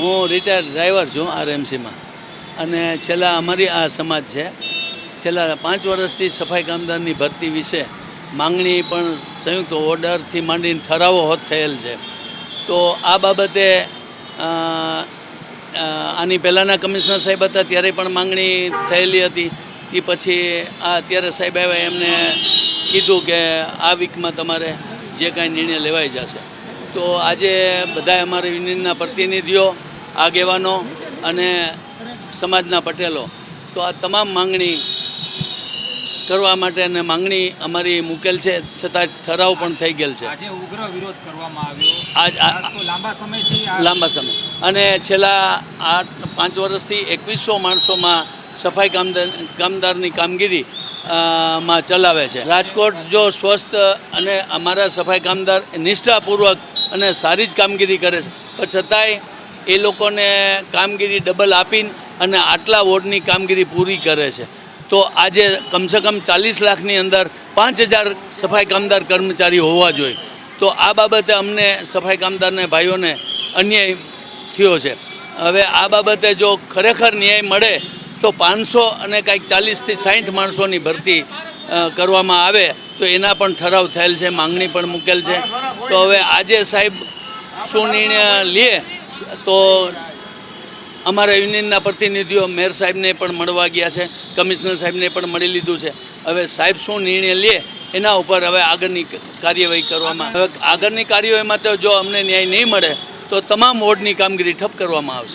હું retired driver છું આરએમસીમાં અને છેલ્લા અમારી આ સમાજ છે. છેલ્લા પાંચ વર્ષથી સફાઈ કામદારની ભરતી વિશે માંગણી પણ સંયુક્ત ઓર્ડરથી માંડીને ઠરાવો હોત થયેલ છે. તો આ બાબતે આની પહેલાંના કમિશનર સાહેબ હતા ત્યારે પણ માંગણી થયેલી હતી. તે પછી આ અત્યારે સાહેબ આવ્યા એમને કીધું કે આ વીકમાં તમારે જે કાંઈ નિર્ણય લેવાઈ જશે. તો આજે બધા અમારા યુનિયનના પ્રતિનિધિઓ આગેવાનો અને સમાજના પટેલો. તો આ તમામ માંગણી કરવા માટે અને માંગણી અમારી મૂકેલ છે છતાં ઠરાવ પણ થઈ ગયેલ છે. આજે ઉગ્ર વિરોધ કરવામાં આવ્યો. આજ આ- લાંબા સમયથી લાંબા સમય. અને છેલ્લા આઠ પાંચ વર્ષથી એકવીસો માણસોમાં સફાઈ કામદાર કામદારની કામગીરી માં ચલાવે છે. રાજકોટ જો સ્વસ્થ અને અમારા સફાઈ કામદાર નિષ્ઠાપૂર્વક અને સારી જ કામગીરી કરે છે. પણ છતાંય એ લોકોને કામગીરી ડબલ આપીને અને આટલા વોર્ડની કામગીરી પૂરી કરે છે. તો આજે કમસે કમ ચાલીસ લાખની અંદર પાંચ હજાર સફાઈ કામદાર કર્મચારી હોવા જોઈએ. તો આ બાબતે અમને સફાઈ કામદારને ભાઈઓને અન્યાય થયો છે. હવે આ બાબતે જો ખરેખર ન્યાય મળે તો પાંચસો અને કાંઈક ચાલીસથી સાઠ માણસોની ભરતી કરવામાં આવે તો એના પણ ઠરાવ થયેલ છે, માંગણી પણ મૂકેલ છે. તો હવે આજે સાહેબ શું નિર્ણય લે તો અમારા યુનિયનના પ્રતિનિધિઓ મેયર સાહેબને પણ મળવા ગયા છે, કમિશનર સાહેબને પણ મળી લીધું છે. હવે સાહેબ શું નિર્ણય લે, એના ઉપર હવે આગળની કાર્યવાહી કરવામાં હવે આગળની કાર્યવાહીમાં તો જો અમને ન્યાય નહીં મળે, તો તમામ વોર્ડની કામગીરી ઠપ કરવામાં આવશે.